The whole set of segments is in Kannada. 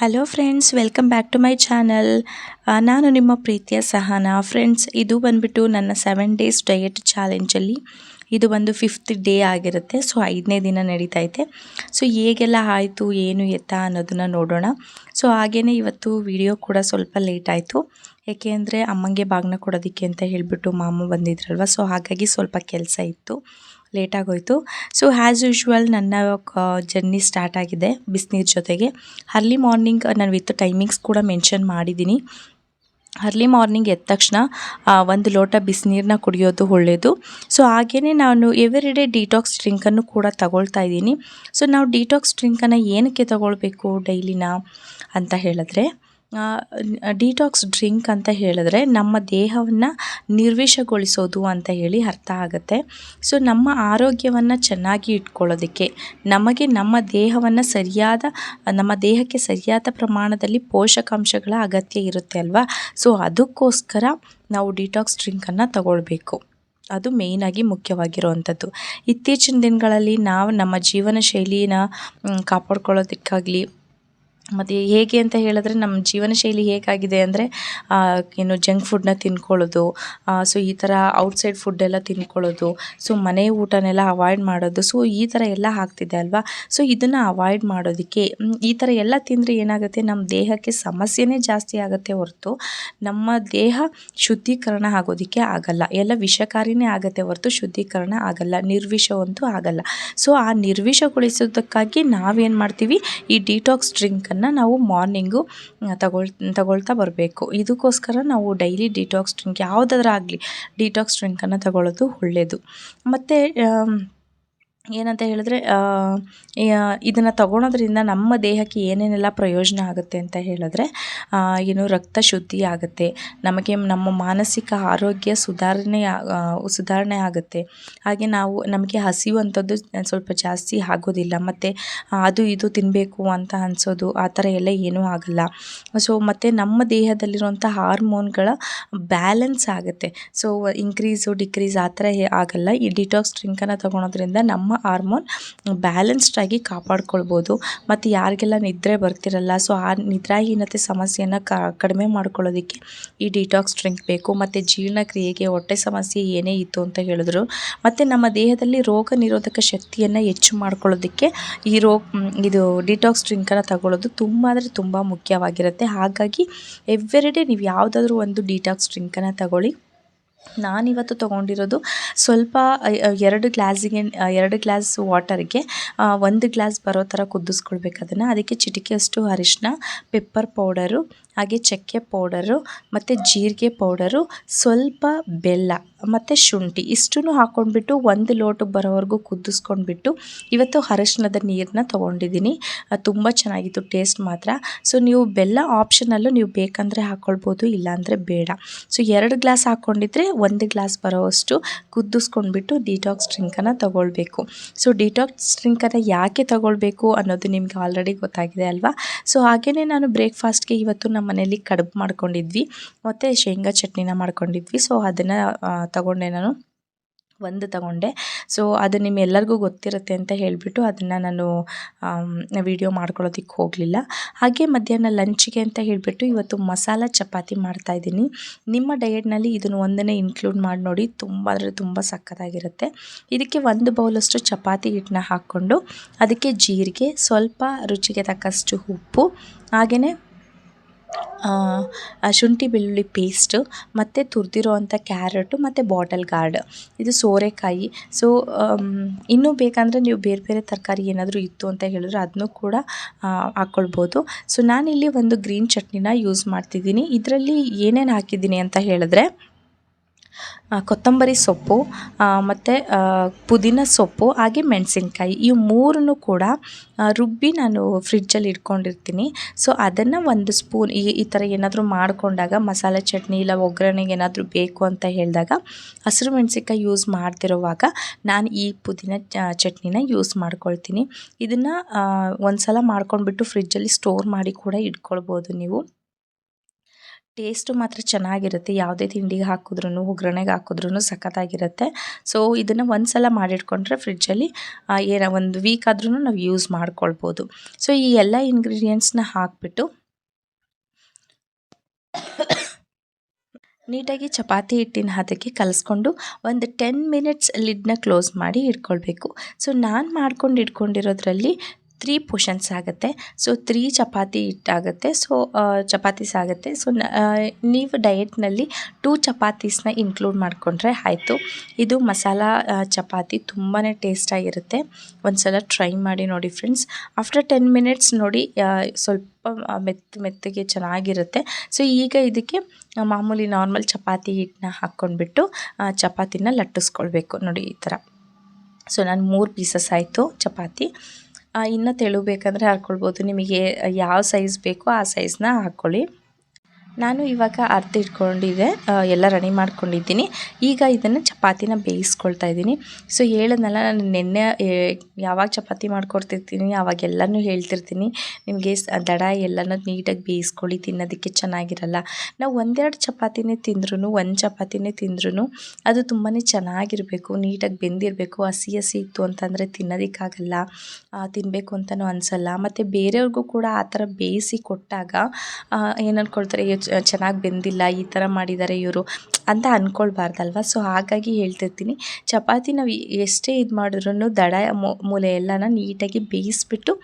Hello friends welcome back to my channel ನಾನು ನಿಮ್ಮ ಪ್ರೀತಿಯ ಸಹನಾ. ಫ್ರೆಂಡ್ಸ್ ಇದು ಬಂದುಬಿಟ್ಟು ನನ್ನ ಸೆವೆನ್ ಡೇಸ್ ಡಯಟ್ ಚಾಲೆಂಜಲ್ಲಿ ಇದು ಒಂದು ಫಿಫ್ತ್ ಡೇ ಆಗಿರುತ್ತೆ. ಸೊ ಐದನೇ ದಿನ ನಡೀತಾ ಇದೆ. ಸೊ ಹೇಗೆಲ್ಲ ಆಯಿತು, ಏನು ಎತ್ತ ಅನ್ನೋದನ್ನು ನೋಡೋಣ. ಸೊ ಹಾಗೆಯೇ ಇವತ್ತು ವಿಡಿಯೋ ಕೂಡ ಸ್ವಲ್ಪ ಲೇಟ್ ಆಯಿತು. ಏಕೆ ಅಂದರೆ ಅಮ್ಮಂಗೆ ಬಾಗ್ನ ಕೊಡೋದಕ್ಕೆ ಅಂತ ಹೇಳಿಬಿಟ್ಟು ಮಾಮ ಬಂದಿದ್ರಲ್ವ. ಸೊ ಹಾಗಾಗಿ ಸ್ವಲ್ಪ ಕೆಲಸ ಇತ್ತು. ಲೇಟಾಗೋಯಿತು. ಸೊ ಆ್ಯಸ್ ಯೂಶ್ವಲ್ ನನ್ನ ಜರ್ನಿ ಸ್ಟಾರ್ಟ್ ಆಗಿದೆ ಬಿಸಿನೀರು ಜೊತೆಗೆ. ಅರ್ಲಿ ಮಾರ್ನಿಂಗ್ ನಾನು ವಿತ್ ಟೈಮಿಂಗ್ಸ್ ಕೂಡ ಮೆನ್ಷನ್ ಮಾಡಿದ್ದೀನಿ. ಅರ್ಲಿ ಮಾರ್ನಿಂಗ್ ಎದ್ದ ತಕ್ಷಣ ಒಂದು ಲೋಟ ಬಿಸಿನೀರನ್ನ ಕುಡಿಯೋದು ಒಳ್ಳೆಯದು ಸೊ ಹಾಗೆಯೇ ನಾನು ಎವ್ರಿ ಡೇ ಡಿಟಾಕ್ಸ್ ಡ್ರಿಂಕನ್ನು ಕೂಡ ತಗೊಳ್ತಾ ಇದ್ದೀನಿ. ಸೊ ನಾವು ಡಿಟಾಕ್ಸ್ ಡ್ರಿಂಕನ್ನು ಏನಕ್ಕೆ ತಗೊಳ್ಬೇಕು ಡೈಲಿನ ಅಂತ ಹೇಳಿದ್ರೆ ಡಿಟಾಕ್ಸ್ ಡ್ರಿಂಕ್ ಅಂತ ಹೇಳಿದ್ರೆ ನಮ್ಮ ದೇಹವನ್ನು ನಿರ್ವಿಷಗೊಳಿಸೋದು ಅಂತ ಹೇಳಿ ಅರ್ಥ ಆಗುತ್ತೆ. ಸೊ ನಮ್ಮ ಆರೋಗ್ಯವನ್ನು ಚೆನ್ನಾಗಿ ಇಟ್ಕೊಳ್ಳೋದಕ್ಕೆ, ನಮಗೆ ನಮ್ಮ ದೇಹವನ್ನು ಸರಿಯಾದ, ನಮ್ಮ ದೇಹಕ್ಕೆ ಸರಿಯಾದ ಪ್ರಮಾಣದಲ್ಲಿ ಪೋಷಕಾಂಶಗಳ ಅಗತ್ಯ ಇರುತ್ತೆ ಅಲ್ವಾ? ಸೊ ಅದಕ್ಕೋಸ್ಕರ ನಾವು ಡಿಟಾಕ್ಸ್ ಡ್ರಿಂಕನ್ನು ತಗೊಳ್ಬೇಕು. ಅದು ಮೇಯ್ನಾಗಿ ಮುಖ್ಯವಾಗಿರುವಂಥದ್ದು. ಇತ್ತೀಚಿನ ದಿನಗಳಲ್ಲಿ ನಾವು ನಮ್ಮ ಜೀವನ ಶೈಲಿನ ಕಾಪಾಡ್ಕೊಳ್ಳೋದಕ್ಕಾಗಲಿ ಮತ್ತು ಹೇಗೆ ಅಂತ ಹೇಳಿದ್ರೆ ನಮ್ಮ ಜೀವನ ಶೈಲಿ ಹೇಗಾಗಿದೆ ಅಂದರೆ ಏನು ಜಂಕ್ ಫುಡ್ನ ತಿನ್ಕೊಳ್ಳೋದು ಸೊ ಈ ಥರ ಔಟ್ಸೈಡ್ ಫುಡ್ಡೆಲ್ಲ ತಿನ್ಕೊಳ್ಳೋದು ಸೊ ಮನೆ ಊಟನೆಲ್ಲ ಅವಾಯ್ಡ್ ಮಾಡೋದು ಸೊ ಈ ಥರ ಎಲ್ಲ ಆಗ್ತಿದೆ ಅಲ್ವಾ? ಸೊ ಇದನ್ನು ಅವಾಯ್ಡ್ ಮಾಡೋದಕ್ಕೆ ಈ ಥರ ಎಲ್ಲ ತಿಂದರೆ ಏನಾಗುತ್ತೆ? ನಮ್ಮ ದೇಹಕ್ಕೆ ಸಮಸ್ಯೆನೇ ಜಾಸ್ತಿ ಆಗುತ್ತೆ ಹೊರತು, ನಮ್ಮ ದೇಹ ಶುದ್ಧೀಕರಣ ಆಗೋದಕ್ಕೆ ಆಗಲ್ಲ. ಎಲ್ಲ ವಿಷಕಾರಿನೇ ಆಗುತ್ತೆ ಹೊರತು ಶುದ್ಧೀಕರಣ ಆಗಲ್ಲ, ನಿರ್ವಿಷವಂತೂ ಆಗಲ್ಲ. ಸೊ ಆ ನಿರ್ವಿಷಗೊಳಿಸೋದಕ್ಕಾಗಿ ನಾವೇನು ಮಾಡ್ತೀವಿ? ಈ ಡಿಟಾಕ್ಸ್ ಡ್ರಿಂಕನ್ನು ನಾವು ಮಾರ್ನಿಂಗು ತಗೊಳ್, ತಗೊಳ್ತಾ ಬರಬೇಕು. ಇದಕ್ಕೋಸ್ಕರ ನಾವು ಡೈಲಿ ಡಿಟಾಕ್ಸ್ ಡ್ರಿಂಕ್ ಯಾವುದಾದ್ರೂ ಆಗಲಿ ಡಿಟಾಕ್ಸ್ ಡ್ರಿಂಕನ್ನು ತಗೊಳ್ಳೋದು ಒಳ್ಳೆಯದು ಮತ್ತು ಏನಂತ ಹೇಳಿದ್ರೆ ಇದನ್ನು ತಗೊಳೋದ್ರಿಂದ ನಮ್ಮ ದೇಹಕ್ಕೆ ಏನೇನೆಲ್ಲ ಪ್ರಯೋಜನ ಆಗುತ್ತೆ ಅಂತ ಹೇಳಿದ್ರೆ ಏನು ರಕ್ತ ಶುದ್ಧಿ ಆಗುತ್ತೆ, ನಮಗೆ ನಮ್ಮ ಮಾನಸಿಕ ಆರೋಗ್ಯ ಸುಧಾರಣೆ ಸುಧಾರಣೆ ಆಗುತ್ತೆ. ಹಾಗೆ ನಾವು, ನಮಗೆ ಹಸಿಯುವಂಥದ್ದು ಸ್ವಲ್ಪ ಜಾಸ್ತಿ ಆಗೋದಿಲ್ಲ, ಮತ್ತು ಅದು ಇದು ತಿನ್ನಬೇಕು ಅಂತ ಅನಿಸೋದು, ಆ ಥರ ಎಲ್ಲ ಏನೂ ಆಗಲ್ಲ. ಸೊ ಮತ್ತು ನಮ್ಮ ದೇಹದಲ್ಲಿರುವಂಥ ಹಾರ್ಮೋನ್ಗಳ ಬ್ಯಾಲೆನ್ಸ್ ಆಗುತ್ತೆ. ಸೊ ಇನ್ಕ್ರೀಸು ಡಿಕ್ರೀಸ್ ಆ ಥರ ಆಗಲ್ಲ. ಈ ಡಿಟಾಕ್ಸ್ ಡ್ರಿಂಕನ್ನು ತೊಗೊಳೋದ್ರಿಂದ ನಮ್ಮ ಹಾರ್ಮೋನ್ ಬ್ಯಾಲೆನ್ಸ್ಡ್ ಆಗಿ ಕಾಪಾಡ್ಕೊಳ್ಬೋದು. ಮತ್ತು ಯಾರಿಗೆಲ್ಲ ನಿದ್ರೆ ಬರ್ತಿರಲ್ಲ, ಸೊ ಆ ನಿದ್ರಾಹೀನತೆ ಸಮಸ್ಯೆಯನ್ನು ಕಡಿಮೆ ಮಾಡ್ಕೊಳ್ಳೋದಕ್ಕೆ ಈ ಡಿಟಾಕ್ಸ್ ಡ್ರಿಂಕ್ ಬೇಕು. ಮತ್ತು ಜೀರ್ಣಕ್ರಿಯೆಗೆ ಹೊಟ್ಟೆ ಸಮಸ್ಯೆ ಏನೇ ಇತ್ತು ಅಂತ ಹೇಳಿದ್ರು. ಮತ್ತು ನಮ್ಮ ದೇಹದಲ್ಲಿ ರೋಗ ನಿರೋಧಕ ಶಕ್ತಿಯನ್ನು ಹೆಚ್ಚು ಮಾಡ್ಕೊಳ್ಳೋದಕ್ಕೆ ಈ ರೋಗ ಇದು ಡಿಟಾಕ್ಸ್ ಡ್ರಿಂಕನ್ನು ತಗೊಳ್ಳೋದು ತುಂಬ ಅಂದರೆ ತುಂಬ ಮುಖ್ಯವಾಗಿರುತ್ತೆ. ಹಾಗಾಗಿ ಎವ್ರಿ ಡೇ ನೀವು ಯಾವುದಾದ್ರೂ ಒಂದು ಡಿಟಾಕ್ಸ್ ಡ್ರಿಂಕನ್ನು ತಗೊಳ್ಳಿ. ನಾನಿವತ್ತು ತೊಗೊಂಡಿರೋದು ಸ್ವಲ್ಪ ಎರಡು ಗ್ಲಾಸಿಗೆ ಎರಡು ಗ್ಲಾಸ್ ವಾಟರ್ಗೆ ಒಂದು ಗ್ಲಾಸ್ ಬರೋ ಥರ ಕುದಿಸ್ಕೊಳ್ಬೇಕು ಅದನ್ನು. ಅದಕ್ಕೆ ಚಿಟಿಕೆಯಷ್ಟು ಅರಿಶಿನ ಪೆಪ್ಪರ್ ಪೌಡರು ಹಾಗೆ ಚಕ್ಕೆ ಪೌಡರು ಮತ್ತು ಜೀರಿಗೆ ಪೌಡರು, ಸ್ವಲ್ಪ ಬೆಲ್ಲ ಮತ್ತು ಶುಂಠಿ ಇಷ್ಟನ್ನು ಹಾಕ್ಕೊಂಡ್ಬಿಟ್ಟು ಒಂದು ಲೋಟ ಬರೋವರೆಗೂ ಕುದಿಸ್ಕೊಂಡ್ಬಿಟ್ಟು ಇವತ್ತು ಅರಶಿನದ ನೀರನ್ನ ತೊಗೊಂಡಿದ್ದೀನಿ. ತುಂಬ ಚೆನ್ನಾಗಿತ್ತು, ಟೇಸ್ಟ್ ಮಾತ್ರ. ಸೊ, ನೀವು ಬೆಲ್ಲ ಆಪ್ಷನಲ್ಲೂ ನೀವು ಬೇಕಂದರೆ ಹಾಕ್ಕೊಳ್ಬೋದು ಇಲ್ಲಾಂದರೆ ಬೇಡ. ಸೊ, ಎರಡು ಗ್ಲಾಸ್ ಹಾಕ್ಕೊಂಡಿದ್ರೆ ಒಂದು ಗ್ಲಾಸ್ ಬರೋವಷ್ಟು ಕುದಿಸ್ಕೊಂಡ್ಬಿಟ್ಟು ಡಿಟಾಕ್ಸ್ ಡ್ರಿಂಕನ್ನು ತೊಗೊಳ್ಬೇಕು. ಸೊ ಡಿಟಾಕ್ಸ್ ಡ್ರಿಂಕನ್ನು ಯಾಕೆ ತೊಗೊಳ್ಬೇಕು ಅನ್ನೋದು ನಿಮ್ಗೆ ಆಲ್ರೆಡಿ ಗೊತ್ತಾಗಿದೆ ಅಲ್ವಾ? ಸೊ ಹಾಗೆಯೇ ನಾನು ಬ್ರೇಕ್ಫಾಸ್ಟ್ಗೆ ಇವತ್ತು ನಮ್ಮ ಮನೆಯಲ್ಲಿ ಕಡುಬು ಮಾಡ್ಕೊಂಡಿದ್ವಿ, ಮತ್ತು ಶೇಂಗಾ ಚಟ್ನಿನ ಮಾಡ್ಕೊಂಡಿದ್ವಿ. ಸೊ ಅದನ್ನು ತಗೊಂಡೆ ನಾನು. ಒಂದು ತಗೊಂಡೆ. ಸೊ ಅದು ನಿಮ್ಮೆಲ್ಲರಿಗೂ ಗೊತ್ತಿರುತ್ತೆ ಅಂತ ಹೇಳಿಬಿಟ್ಟು ಅದನ್ನು ನಾನು ವಿಡಿಯೋ ಮಾಡ್ಕೊಳ್ಳೋದಕ್ಕೆ ಹೋಗಲಿಲ್ಲ. ಹಾಗೆ ಮಧ್ಯಾಹ್ನ ಲಂಚ್ಗೆ ಅಂತ ಹೇಳಿಬಿಟ್ಟು ಇವತ್ತು ಮಸಾಲ ಚಪಾತಿ ಮಾಡ್ತಾಯಿದ್ದೀನಿ ನಿಮ್ಮ ಡಯೆಟ್ನಲ್ಲಿ ಇದನ್ನು ಒಂದನ್ನೇ ಇನ್ಕ್ಲೂಡ್ ಮಾಡಿ ನೋಡಿ, ತುಂಬ ಅಂದರೆ ತುಂಬ ಸಕ್ಕತ್ತಾಗಿರುತ್ತೆ ಇದಕ್ಕೆ ಒಂದು ಬೌಲಷ್ಟು ಚಪಾತಿ ಹಿಟ್ಟನ್ನ ಹಾಕ್ಕೊಂಡು, ಅದಕ್ಕೆ ಜೀರಿಗೆ, ಸ್ವಲ್ಪ ರುಚಿಗೆ ತಕ್ಕಷ್ಟು ಉಪ್ಪು, ಹಾಗೆಯೇ ಶುಂಠಿ ಬೆಳ್ಳುಳ್ಳಿ ಪೇಸ್ಟು ಮತ್ತು ತುರಿದಿರೋ ಅಂಥ ಕ್ಯಾರೆಟು ಮತ್ತು ಬಾಟಲ್ ಗಾರ್ಡ್ ಇದು ಸೋರೆಕಾಯಿ. ಸೊ ಇನ್ನೂ ಬೇಕಂದರೆ ನೀವು ಬೇರೆ ಬೇರೆ ತರಕಾರಿ ಏನಾದರೂ ಇತ್ತು ಅಂತ ಹೇಳಿದ್ರೆ ಅದನ್ನು ಕೂಡ ಹಾಕ್ಕೊಳ್ಬೋದು ಸೊ ನಾನಿಲ್ಲಿ ಒಂದು ಗ್ರೀನ್ ಚಟ್ನಿನ ಯೂಸ್ ಮಾಡ್ತಿದ್ದೀನಿ. ಇದರಲ್ಲಿ ಏನೇನು ಹಾಕಿದ್ದೀನಿ ಅಂತ ಹೇಳಿದ್ರೆ ಕೊತ್ತಂಬರಿ ಸೊಪ್ಪು ಮತ್ತು ಪುದೀನ ಸೊಪ್ಪು, ಹಾಗೆ ಮೆಣಸಿನ್ಕಾಯಿ. ಇವು ಮೂರನ್ನು ಕೂಡ ರುಬ್ಬಿ ನಾನು ಫ್ರಿಡ್ಜಲ್ಲಿ ಇಟ್ಕೊಂಡಿರ್ತೀನಿ. ಸೊ ಅದನ್ನು ಒಂದು ಸ್ಪೂನ್, ಈ ಈ ಥರ ಏನಾದರೂ ಮಾಡಿಕೊಂಡಾಗ, ಮಸಾಲೆ ಚಟ್ನಿ ಇಲ್ಲ ಒಗ್ಗರಣೆಗೆ ಏನಾದರೂ ಬೇಕು ಅಂತ ಹೇಳಿದಾಗ, ಹಸಿರು ಮೆಣಸಿನ್ಕಾಯಿ ಯೂಸ್ ಮಾಡ್ತಿರುವಾಗ, ನಾನು ಈ ಪುದೀನ ಚಟ್ನಿನ ಯೂಸ್ ಮಾಡ್ಕೊಳ್ತೀನಿ. ಇದನ್ನು ಒಂದು ಸಲ ಮಾಡ್ಕೊಂಡ್ಬಿಟ್ಟು ಫ್ರಿಡ್ಜಲ್ಲಿ ಸ್ಟೋರ್ ಮಾಡಿ ಕೂಡ ಇಟ್ಕೊಳ್ಬೋದು ನೀವು. ಟೇಸ್ಟು ಮಾತ್ರ ಚೆನ್ನಾಗಿರುತ್ತೆ. ಯಾವುದೇ ತಿಂಡಿಗೆ ಹಾಕಿದ್ರೂ ಒಗ್ಗರಣೆಗೆ ಹಾಕಿದ್ರೂ ಸಖತ್ತಾಗಿರುತ್ತೆ. ಸೊ ಇದನ್ನು ಒಂದು ಸಲ ಮಾಡಿಟ್ಕೊಂಡ್ರೆ ಫ್ರಿಡ್ಜಲ್ಲಿ ಏನೋ ಒಂದು ವೀಕ್ ಆದ್ರೂ ನಾವು ಯೂಸ್ ಮಾಡ್ಕೊಳ್ಬೋದು. ಸೊ ಈ ಎಲ್ಲ ಇಂಗ್ರೀಡಿಯೆಂಟ್ಸ್ನ ಹಾಕಿಬಿಟ್ಟು ನೀಟಾಗಿ ಚಪಾತಿ ಹಿಟ್ಟಿನ ಹದಕ್ಕೆ ಕಲಿಸ್ಕೊಂಡು ಒಂದು ಟೆನ್ ಮಿನಿಟ್ಸ್ ಲಿಡ್ನ ಕ್ಲೋಸ್ ಮಾಡಿ ಇಟ್ಕೊಳ್ಬೇಕು. ಸೊ ನಾನು ಮಾಡ್ಕೊಂಡು ಇಟ್ಕೊಂಡಿರೋದ್ರಲ್ಲಿ ತ್ರೀ ಪೋಷನ್ಸ್ ಆಗುತ್ತೆ. ಸೊ ತ್ರೀ ಚಪಾತಿ ಹಿಟ್ಟಾಗುತ್ತೆ ಸೊ ಚಪಾತೀಸ್ ಆಗುತ್ತೆ ಸೊ ನೀವು ಡಯೆಟ್ನಲ್ಲಿ ಟೂ ಚಪಾತೀಸ್ನ ಇನ್ಕ್ಲೂಡ್ ಮಾಡಿಕೊಂಡ್ರೆ ಆಯಿತು. ಇದು ಮಸಾಲ ಚಪಾತಿ ತುಂಬಾ ಟೇಸ್ಟಾಗಿರುತ್ತೆ ಒಂದು ಸಲ ಟ್ರೈ ಮಾಡಿ ನೋಡಿ ಫ್ರೆಂಡ್ಸ್ ಆಫ್ಟರ್ ಟೆನ್ ಮಿನಿಟ್ಸ್ ನೋಡಿ ಸ್ವಲ್ಪ ಮೆತ್ತ ಮೆತ್ತಗೆ ಚೆನ್ನಾಗಿರುತ್ತೆ. ಸೊ ಈಗ ಇದಕ್ಕೆ ಮಾಮೂಲಿ ನಾರ್ಮಲ್ ಚಪಾತಿ ಹಿಟ್ಟನ್ನ ಹಾಕ್ಕೊಂಡ್ಬಿಟ್ಟು ಚಪಾತಿನ ಲಟ್ಟಿಸ್ಕೊಳ್ಬೇಕು ನೋಡಿ ಈ ಥರ. ಸೊ ನಾನು ಮೂರು ಪೀಸಸ್ ಆಯಿತು ಚಪಾತಿ. ಇನ್ನು ತೆಳು ಬೇಕಂದರೆ ಹಾಕ್ಕೊಳ್ಬೋದು ನಿಮಗೆ ಯಾವ ಸೈಜ್ ಬೇಕೋ ಆ ಸೈಜ್ನ ಹಾಕ್ಕೊಳ್ಳಿ. ನಾನು ಇವಾಗ ಅರ್ಧ ಇಟ್ಕೊಂಡಿದ್ದೆ ಎಲ್ಲ ರೆಡಿ ಮಾಡ್ಕೊಂಡಿದ್ದೀನಿ. ಈಗ ಇದನ್ನು ಚಪಾತಿನ ಬೇಯಿಸ್ಕೊಳ್ತಾ ಇದ್ದೀನಿ. ಸೊ ಹೇಳೋದಲ್ಲ ನಾನು ನಿನ್ನೆ ಯಾವಾಗ ಚಪಾತಿ ಮಾಡ್ಕೊಡ್ತಿರ್ತೀನಿ ಅವಾಗೆಲ್ಲನೂ ಹೇಳ್ತಿರ್ತೀನಿ. ನಿಮಗೆ ದಡ ಎಲ್ಲನೂ ನೀಟಾಗಿ ಬೇಯಿಸ್ಕೊಳ್ಳಿ, ತಿನ್ನೋದಕ್ಕೆ ಚೆನ್ನಾಗಿರಲ್ಲ. ನಾವು ಒಂದೆರಡು ಚಪಾತಿನೇ ತಿಂದ್ರೂ ಒಂದು ಚಪಾತಿನೇ ತಿಂದ್ರೂ ಅದು ತುಂಬಾ ಚೆನ್ನಾಗಿರಬೇಕು, ನೀಟಾಗಿ ಬೆಂದಿರಬೇಕು, ಹಸಿ ಹಸಿ ಇತ್ತು ಅಂತಂದರೆ ತಿನ್ನೋದಕ್ಕಾಗಲ್ಲ ತಿನ್ನಬೇಕು ಅಂತಲೂ ಅನಿಸಲ್ಲ. ಮತ್ತು ಬೇರೆಯವ್ರಿಗೂ ಕೂಡ ಆ ಥರ ಬೇಯಿಸಿ ಕೊಟ್ಟಾಗ ಏನು ಚೆನ್ನಾಗಿ ಬೆಂದಿಲ್ಲ, ಈ ಥರ ಮಾಡಿದ್ದಾರೆ ಇವರು ಅಂತ ಅಂದ್ಕೊಳ್ಬಾರ್ದಲ್ವ ಸೊ ಹಾಗಾಗಿ ಹೇಳ್ತಿರ್ತೀನಿ, ಚಪಾತಿ ನಾವು ಎಷ್ಟೇ ಇದು ಮಾಡಿದ್ರೂ ದಡ ಮೂಲೆ ಎಲ್ಲನ ನೀಟಾಗಿ ಬೇಯಿಸ್ಬಿಟ್ಟು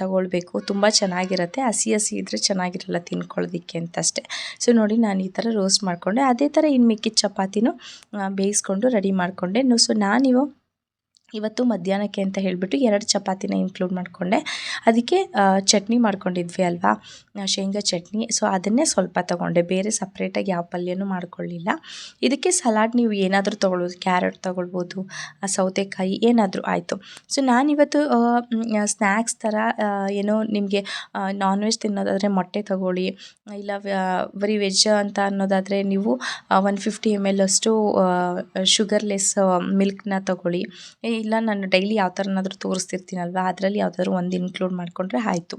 ತಗೊಳ್ಬೇಕು. ತುಂಬ ಚೆನ್ನಾಗಿರುತ್ತೆ, ಹಸಿ ಹಸಿ ಇದ್ದರೆ ಚೆನ್ನಾಗಿರಲ್ಲ ತಿನ್ಕೊಳ್ಳೋದಕ್ಕೆ ಅಂತ ಅಷ್ಟೇ ಸೊ ನೋಡಿ ನಾನು ಈ ಥರ ರೋಸ್ಟ್ ಮಾಡಿಕೊಂಡೆ. ಅದೇ ಥರ ಇನ್ನು ಮಿಕ್ಕಿದ ಚಪಾತಿನೂ ಬೇಯಿಸ್ಕೊಂಡು ರೆಡಿ ಮಾಡಿಕೊಂಡೆ ಸೊ ನಾನಿವು ಇವತ್ತು ಮಧ್ಯಾಹ್ನಕ್ಕೆ ಅಂತ ಹೇಳಿಬಿಟ್ಟು ಎರಡು ಚಪಾತಿನ ಇನ್ಕ್ಲೂಡ್ ಮಾಡಿಕೊಂಡೆ. ಅದಕ್ಕೆ ಚಟ್ನಿ ಮಾಡ್ಕೊಂಡಿದ್ವಿ ಅಲ್ವಾ? ಶೇಂಗಾ ಚಟ್ನಿ. ಸೊ ಅದನ್ನೇ ಸ್ವಲ್ಪ ತೊಗೊಂಡೆ. ಬೇರೆ ಸಪ್ರೇಟಾಗಿ ಯಾವ ಪಲ್ಯನೂ ಮಾಡ್ಕೊಳ್ಳಿಲ್ಲ. ಇದಕ್ಕೆ ಸಲಾಡ್ ನೀವು ಏನಾದರೂ ತೊಗೊಳ್ಬೋದು. ಕ್ಯಾರೆಟ್ ತೊಗೊಳ್ಬೋದು ಸೌತೆಕಾಯಿ, ಏನಾದರೂ ಆಯಿತು. ಸೊ ನಾನಿವತ್ತು ಸ್ನ್ಯಾಕ್ಸ್ ಥರ ಏನೋ ನಿಮಗೆ ನಾನ್ ವೆಜ್ ತಿನ್ನೋದಾದರೆ ಮೊಟ್ಟೆ ತಗೊಳ್ಳಿ, ಇಲ್ಲ ಬರೀ ವೆಜ್ ಅಂತ ಅನ್ನೋದಾದರೆ ನೀವು ಒನ್ ಫಿಫ್ಟಿ ಎಂ ಎಲ್ ಅಷ್ಟು ಶುಗರ್ಲೆಸ್ ಮಿಲ್ಕ್ನ ತಗೊಳ್ಳಿ. ಇಲ್ಲ, ನಾನು ಡೈಲಿ ಯಾವ ಥರನಾದರೂ ತೋರಿಸ್ತಿರ್ತೀನಲ್ವ? ಅದರಲ್ಲಿ ಯಾವುದಾದ್ರು ಒಂದು ಇನ್ಕ್ಲೂಡ್ ಮಾಡಿಕೊಂಡ್ರೆ ಆಯಿತು.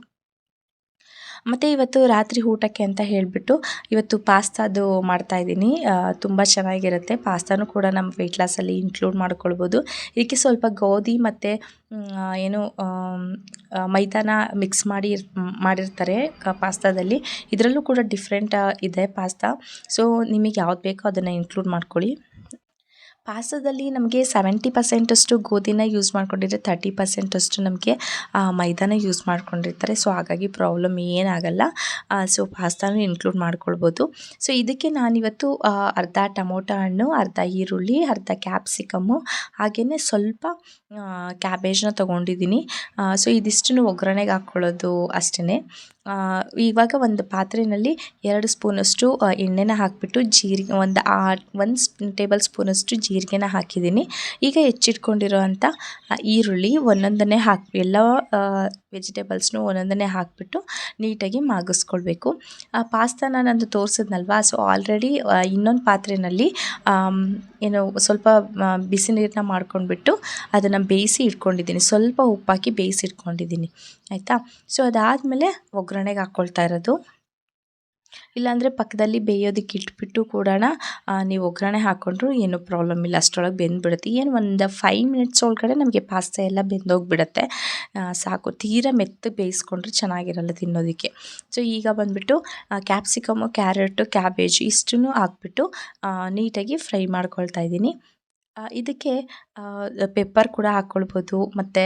ಮತ್ತು ಇವತ್ತು ರಾತ್ರಿ ಊಟಕ್ಕೆ ಅಂತ ಹೇಳಿಬಿಟ್ಟು ಇವತ್ತು ಪಾಸ್ತಾದು ಮಾಡ್ತಾಯಿದ್ದೀನಿ ತುಂಬ ಚೆನ್ನಾಗಿರುತ್ತೆ. ಪಾಸ್ತಾನು ಕೂಡ ನಮ್ಮ ವೆಯ್ಟ್ ಲಾಸಲ್ಲಿ ಇನ್ಕ್ಲೂಡ್ ಮಾಡ್ಕೊಳ್ಬೋದು. ಇದಕ್ಕೆ ಸ್ವಲ್ಪ ಗೋಧಿ ಮತ್ತು ಏನು ಮೈದಾನ ಮಿಕ್ಸ್ ಮಾಡಿ ಮಾಡಿರ್ತಾರೆ ಪಾಸ್ತಾದಲ್ಲಿ. ಇದರಲ್ಲೂ ಕೂಡ ಡಿಫ್ರೆಂಟ್ ಇದೆ ಪಾಸ್ತಾ. ಸೊ ನಿಮಗೆ ಯಾವ್ದು ಬೇಕೋ ಅದನ್ನು ಇನ್ಕ್ಲೂಡ್ ಮಾಡ್ಕೊಳ್ಳಿ. ಪಾಸ್ತಾದಲ್ಲಿ ನಮಗೆ ಸೆವೆಂಟಿ ಪರ್ಸೆಂಟಷ್ಟು ಗೋಧಿನ ಯೂಸ್ ಮಾಡ್ಕೊಂಡಿದ್ರೆ ತರ್ಟಿ ಪರ್ಸೆಂಟಷ್ಟು ನಮಗೆ ಮೈದಾನ ಯೂಸ್ ಮಾಡ್ಕೊಂಡಿರ್ತಾರೆ. ಸೊ, ಹಾಗಾಗಿ ಪ್ರಾಬ್ಲಮ್ ಏನಾಗಲ್ಲ. ಸೊ, ಪಾಸ್ತಾನು ಇನ್ಕ್ಲೂಡ್ ಮಾಡ್ಕೊಳ್ಬೋದು. ಸೊ, ಇದಕ್ಕೆ ನಾನಿವತ್ತು ಅರ್ಧ ಟೊಮೊಟೊ ಹಣ್ಣು, ಅರ್ಧ ಈರುಳ್ಳಿ, ಅರ್ಧ ಕ್ಯಾಪ್ಸಿಕಮ್ಮು ಹಾಗೆಯೇ ಸ್ವಲ್ಪ ಕ್ಯಾಬೇಜ್ನ ತೊಗೊಂಡಿದ್ದೀನಿ. ಸೊ, ಇದಿಷ್ಟನ್ನು ಒಗ್ಗರಣೆಗೆ ಹಾಕ್ಕೊಳ್ಳೋದು ಅಷ್ಟೇ ಇವಾಗ ಒಂದು ಪಾತ್ರೆಯಲ್ಲಿ ಎರಡು ಸ್ಪೂನಷ್ಟು ಎಣ್ಣೆನ ಹಾಕಿಬಿಟ್ಟು ಜೀರಿಗೆ, ಒಂದು ಆ, ಒಂದು ಟೇಬಲ್ ಸ್ಪೂನಷ್ಟು ಜೀರಿಗೆನ ಹಾಕಿದ್ದೀನಿ. ಈಗ ಹೆಚ್ಚಿಟ್ಕೊಂಡಿರೋವಂಥ ಈರುಳ್ಳಿ ಒಂದೊಂದನ್ನೇ ಹಾಕಿ, ಎಲ್ಲ ವೆಜಿಟೇಬಲ್ಸ್ನು ಒಂದೊಂದನ್ನೇ ಹಾಕಿಬಿಟ್ಟು ನೀಟಾಗಿ ಮಾಗಿಸ್ಕೊಳ್ಬೇಕು. ಆ, ಪಾಸ್ತಾನ ನಾನು ತೋರಿಸಿದ್ನಲ್ವಾ, ಸೊ ಆಲ್ರೆಡಿ ಇನ್ನೊಂದು ಪಾತ್ರೆಯಲ್ಲಿ ಏನು ಸ್ವಲ್ಪ ಬಿಸಿ ನೀರನ್ನ ಮಾಡ್ಕೊಂಡ್ಬಿಟ್ಟು ಅದನ್ನು ಬೇಯಿಸಿ ಇಟ್ಕೊಂಡಿದ್ದೀನಿ. ಸ್ವಲ್ಪ ಉಪ್ಪಾಕಿ ಬೇಯಿಸಿ ಇಟ್ಕೊಂಡಿದ್ದೀನಿ ಆಯಿತಾ? ಸೊ ಅದಾದಮೇಲೆ ಒಗ್ಗರಣೆಗೆ ಹಾಕ್ಕೊಳ್ತಾ ಇರೋದು. ಇಲ್ಲಾಂದರೆ ಪಕ್ಕದಲ್ಲಿ ಬೇಯೋದಕ್ಕೆ ಇಟ್ಬಿಟ್ಟು ಕೂಡ ನೀವು ಒಗ್ಗರಣೆ ಹಾಕ್ಕೊಂಡ್ರು ಏನೂ ಪ್ರಾಬ್ಲಮ್ ಇಲ್ಲ. ಅಷ್ಟರೊಳಗೆ ಬೆಂದ್ಬಿಡುತ್ತೆ. ಏನು ಒಂದು ಫೈವ್ ಮಿನಿಟ್ಸ್ ಒಳಗಡೆ ನಮಗೆ ಪಾಸ್ತಾ ಎಲ್ಲ ಬೆಂದೋಗ್ಬಿಡುತ್ತೆ. ಸಾಕು. ತೀರಾ ಮೆತ್ತಗೆ ಬೇಯಿಸ್ಕೊಂಡ್ರೆ ಚೆನ್ನಾಗಿರಲ್ಲ ತಿನ್ನೋದಕ್ಕೆ. ಸೊ ಈಗ ಬಂದುಬಿಟ್ಟು ಕ್ಯಾಪ್ಸಿಕಮು ಕ್ಯಾರೆಟು ಕ್ಯಾಬೇಜ್ ಇಷ್ಟನ್ನು ಹಾಕ್ಬಿಟ್ಟು ನೀಟಾಗಿ ಫ್ರೈ ಮಾಡ್ಕೊಳ್ತಾ ಇದ್ದೀನಿ. ಇದಕ್ಕೆ ಪೆಪ್ಪರ್ ಕೂಡ ಹಾಕ್ಕೊಳ್ಬೋದು ಮತ್ತು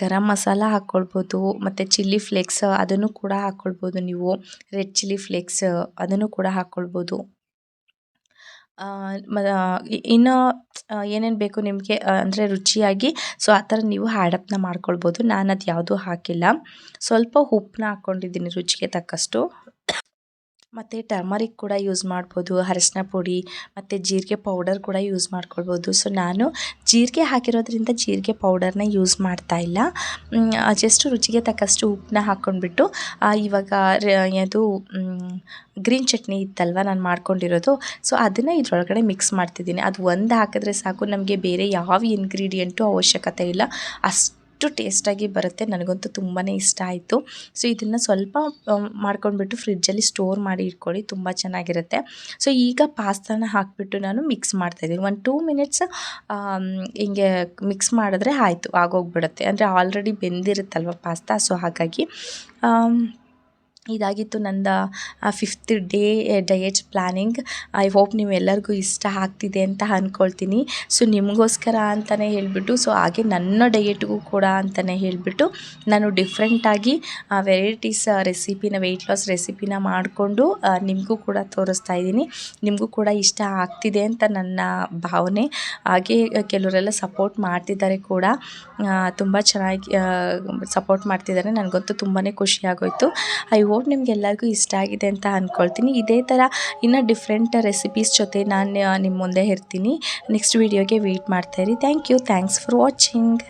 ಗರಂ ಮಸಾಲ ಹಾಕ್ಕೊಳ್ಬೋದು ಮತ್ತು ಚಿಲ್ಲಿ ಫ್ಲೇಕ್ಸ್ ಅದನ್ನು ಕೂಡ ಹಾಕ್ಕೊಳ್ಬೋದು ನೀವು. ರೆಡ್ ಚಿಲ್ಲಿ ಫ್ಲೇಕ್ಸ್ ಅದನ್ನು ಕೂಡ ಹಾಕ್ಕೊಳ್ಬೋದು ಇನ್ನು ಏನೇನು ಬೇಕು ನಿಮಗೆ ಅಂದರೆ ರುಚಿಯಾಗಿ, ಸೊ ಆ ಥರ ನೀವು ಹ್ಯಾಡಪ್ನ ಮಾಡ್ಕೊಳ್ಬೋದು. ನಾನು ಅದು ಯಾವುದೂ ಹಾಕಿಲ್ಲ. ಸ್ವಲ್ಪ ಉಪ್ಪನ್ನ ಹಾಕ್ಕೊಂಡಿದ್ದೀನಿ ರುಚಿಗೆ ತಕ್ಕಷ್ಟು. ಮತ್ತು ಟರ್ಮರಿಕ್ ಕೂಡ ಯೂಸ್ ಮಾಡ್ಬೋದು, ಅರಶಿನ ಪುಡಿ ಮತ್ತು ಜೀರಿಗೆ ಪೌಡರ್ ಕೂಡ ಯೂಸ್ ಮಾಡ್ಕೊಳ್ಬೋದು. ಸೊ ನಾನು ಜೀರಿಗೆ ಹಾಕಿರೋದ್ರಿಂದ ಜೀರಿಗೆ ಪೌಡರ್ನ ಯೂಸ್ ಮಾಡ್ತಾ ಇಲ್ಲ. ಜಸ್ಟ್ ರುಚಿಗೆ ತಕ್ಕಷ್ಟು ಉಪ್ಪನ್ನ ಹಾಕ್ಕೊಂಡ್ಬಿಟ್ಟು ಇವಾಗ ಅದು ಗ್ರೀನ್ ಚಟ್ನಿ ಇತ್ತಲ್ವ ನಾನು ಮಾಡ್ಕೊಂಡಿರೋದು. ಸೊ ಅದನ್ನು ಇದರೊಳಗಡೆ ಮಿಕ್ಸ್ ಮಾಡ್ತಿದ್ದೀನಿ. ಅದು ಒಂದು ಹಾಕಿದ್ರೆ ಸಾಕು, ನಮಗೆ ಬೇರೆ ಯಾವ ಇಂಗ್ರೀಡಿಯೆಂಟು ಅವಶ್ಯಕತೆ ಇಲ್ಲ. ಅಷ್ಟು ಅಷ್ಟು ಟೇಸ್ಟಾಗಿ ಬರುತ್ತೆ. ನನಗಂತೂ ತುಂಬಾ ಇಷ್ಟ ಆಯಿತು. ಸೊ, ಇದನ್ನು ಸ್ವಲ್ಪ ಮಾಡ್ಕೊಂಡ್ಬಿಟ್ಟು ಫ್ರಿಡ್ಜಲ್ಲಿ ಸ್ಟೋರ್ ಮಾಡಿ ಇಟ್ಕೊಳ್ಳಿ. ತುಂಬ ಚೆನ್ನಾಗಿರುತ್ತೆ. ಸೊ, ಈಗ ಪಾಸ್ತಾನ ಹಾಕಿಬಿಟ್ಟು ನಾನು ಮಿಕ್ಸ್ ಮಾಡ್ತಾಯಿದ್ದೀನಿ ಒಂದು ಟೂ ಮಿನಿಟ್ಸ್ ಹಿಂಗೆ ಮಿಕ್ಸ್ ಮಾಡಿದ್ರೆ ಆಯಿತು, ಆಗೋಗ್ಬಿಡುತ್ತೆ. ಅಂದರೆ ಆಲ್ರೆಡಿ ಬೆಂದಿರುತ್ತಲ್ವ ಪಾಸ್ತಾ? ಸೊ, ಹಾಗಾಗಿ ಇದಾಗಿತ್ತು ನಂದು fifth day diet planning I hope ನೀವೆಲ್ಲರಿಗೂ ಇಷ್ಟ ಆಗ್ತಿದೆ ಅಂತ ಅಂದ್ಕೊಳ್ತೀನಿ ಸೊ ನಿಮಗೋಸ್ಕರ ಅಂತಲೇ ಹೇಳಿಬಿಟ್ಟು ಸೊ ಹಾಗೆ ನನ್ನ ಡಯೆಟ್ಗೂ ಕೂಡ ಅಂತಲೇ ಹೇಳಿಬಿಟ್ಟು, ನಾನು ಡಿಫ್ರೆಂಟಾಗಿ ವೆರೈಟೀಸ್ ರೆಸಿಪಿನ ವೆಯ್ಟ್ ಲಾಸ್ ರೆಸಿಪಿನ ಮಾಡಿಕೊಂಡು ನಿಮಗೂ ಕೂಡ ತೋರಿಸ್ತಾ ಇದ್ದೀನಿ. ನಿಮಗೂ ಕೂಡ ಇಷ್ಟ ಆಗ್ತಿದೆ ಅಂತ ನನ್ನ ಭಾವನೆ. ಹಾಗೆ ಕೆಲವರೆಲ್ಲ ಸಪೋರ್ಟ್ ಮಾಡ್ತಿದ್ದಾರೆ ಕೂಡ. ತುಂಬ ಚೆನ್ನಾಗಿ ಸಪೋರ್ಟ್ ಮಾಡ್ತಿದ್ದಾರೆ. ನನಗಂತೂ ತುಂಬಾ ಖುಷಿಯಾಗೋಯಿತು ಐ ಹೋಪ್ ನಿಮಗೆಲ್ಲರಿಗೂ ಇಷ್ಟ ಆಗಿದೆ ಅಂತ ಅಂದ್ಕೊಳ್ತೀನಿ ಇದೇ ಥರ ಇನ್ನು ಡಿಫ್ರೆಂಟ್ ರೆಸಿಪೀಸ್ ಜೊತೆ ನಾನು ನಿಮ್ಮ ಮುಂದೆ ಇರ್ತೀನಿ. ನೆಕ್ಸ್ಟ್ ವೀಡಿಯೋಗೆ wait ಮಾಡ್ತಾಯಿರಿ thank you thanks for watching